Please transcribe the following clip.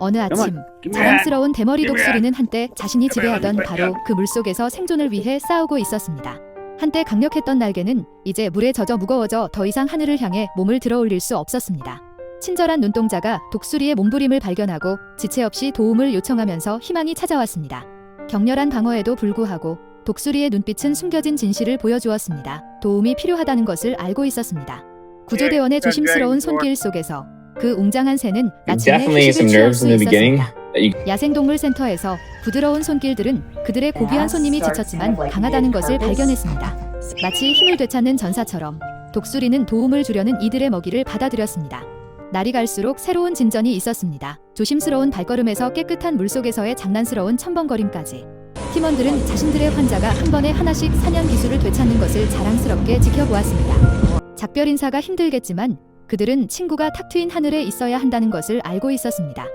어느 아침 자랑스러운 대머리 독수리는 한때 자신이 지배하던 바로 그 물속에서 생존을 위해 싸우고 있었습니다. 한때 강력했던 날개는 이제 물에 젖어 무거워져 더 이상 하늘을 향해 몸을 들어 올릴 수 없었습니다. 친절한 눈동자가 독수리의 몸부림을 발견하고 지체 없이 도움을 요청하면서 희망이 찾아왔습니다. 격렬한 방어에도 불구하고 독수리의 눈빛은 숨겨진 진실을 보여주었습니다. 도움이 필요하다는 것을 알고 있었습니다. 구조대원의 조심스러운 손길 속에서 그 웅장한 새는 마침내 Definitely 휴식을 some 취할 nerves 수 in the beginning. 있었습니다. that you 야생동물 센터에서 부드러운 손길들은 그들의 고귀한 손님이 지쳤지만 강하다는 것을 발견했습니다. 마치 힘을 되찾는 전사처럼 독수리는 도움을 주려는 이들의 먹이를 받아들였습니다. 날이 갈수록 새로운 진전이 있었습니다. 조심스러운 발걸음에서 깨끗한 물속에서의 장난스러운 첨벙거림까지. 팀원들은 자신들의 환자가 한 번에 하나씩 사냥 기술을 되찾는 것을 자랑스럽게 지켜보았습니다. 작별 인사가 힘들겠지만 그들은 친구가 탁 트인 하늘에 있어야 한다는 것을 알고 있었습니다.